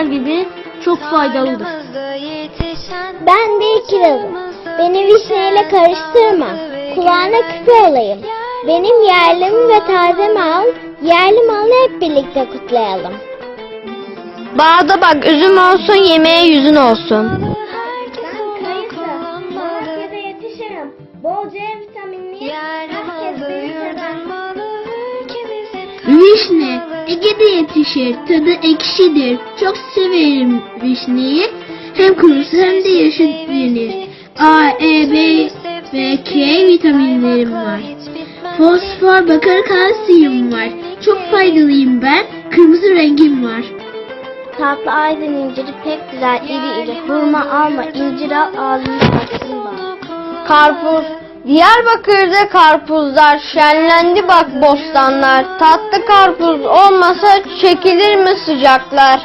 şeker gibi çok faydalıdır. Ben de kirazım. Beni vişneyle karıştırma. Kulağına küpe olayım. Benim yerlimi ve taze mal, yerli malı hep birlikte kutlayalım. Bağda bak üzüm olsun yemeğe yüzün olsun. Ben kayısı, Malatya'da yetişirim. Bol C vitaminli, herkes beni sever. Vişne Ege'de yetişir. Tadı ekşidir. Çok severim vişneyi. Hem kurusu hem de yeşil yenir. A, E, B ve K vitaminlerim var. Fosfor, bakır, kalsiyum var. Çok faydalıyım ben. Kırmızı rengim var. Tatlı aydın inciri pek güzel iri iri. Hurma alma, incir al ağzını açsın bak. Karpuz. Diyarbakır'da karpuzlar şenlendi bak bostanlar. Tatlı karpuz olmasa çekilir mi sıcaklar?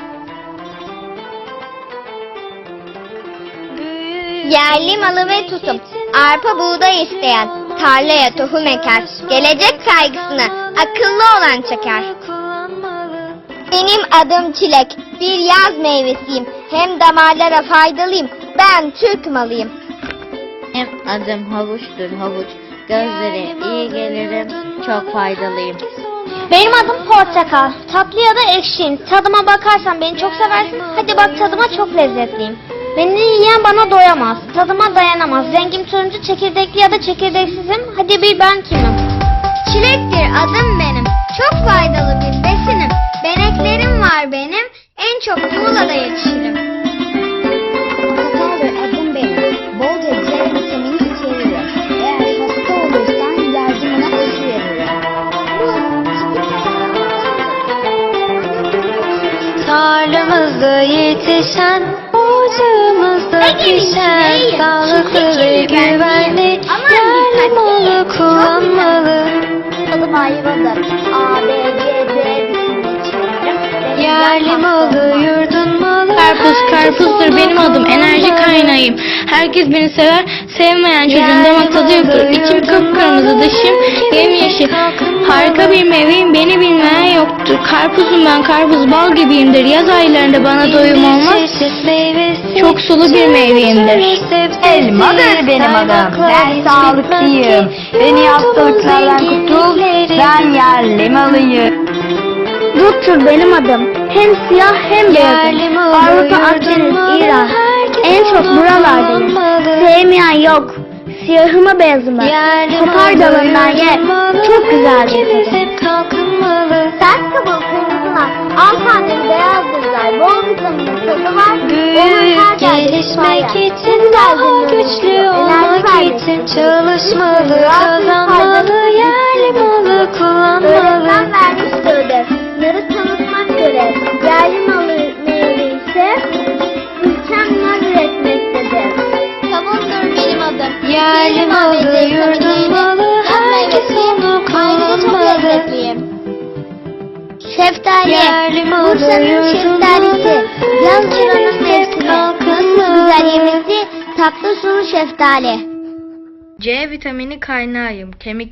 Yerli malı ve tutum. Arpa buğday isteyen. Tarlaya tohum eker. Gelecek kaygısını akıllı olan çeker. Benim adım Çilek. Bir yaz meyvesiyim. Hem damarlara faydalıyım. Ben Türk malıyım. Benim adım havuçtur havuç. Gözlere iyi gelirim. Çok faydalıyım. Benim adım Portakal. Tatlı ya da ekşiyim. Tadıma bakarsan beni çok seversin. Hadi bak tadıma çok lezzetliyim. Beni yiyen bana doyamaz. Tadıma dayanamaz. Rengim turuncu, çekirdekli ya da çekirdeksizim. Hadi bir ben kimim? Çilektir adım benim. Çok faydalı bir Tarlamızda yetişen, ocağımızda pişen, sağlıklı ve güvenli, yerli malı kullanmalı. İçeriyorum. Yerli malı, yurdun malı. Karpuz karpuzdur Herkes beni sever sevmeyen çocuğun damak tadı yoktur. İçim kıpkırmızı dışım yemyeşil. Harika bir meyveyim beni bilmeyen yoktur. Karpuzum ben karpuz bal gibiyimdir. Yaz aylarında bana doyum olmaz. Çok sulu bir meyveyimdir. Elmadır benim adım. Ben sağlıklıyım. Beni hastalıklardan kurtul. Ben yerli malıyım. Duttur benim adım. Hem siyah hem beyazım. Avrupa, Akdeniz, İran. En çok buralardayım. Sevmeyen yok. Siyahımı beyazımı. Kopar dalından ye. Çok hep kalkınmalı. Sert kabuğu kırmızılar. Al taneli beyazdır. Bol vitamin tadı var. Büyük gelişmek için daha güçlü olmak için çalışmalı, Bursa'nın şeftalisi. Yaz buranın mevsimi. kalkınmalı. Güzel yemesi tatlı sulu şeftali. C vitamini kaynağıyım. Kemik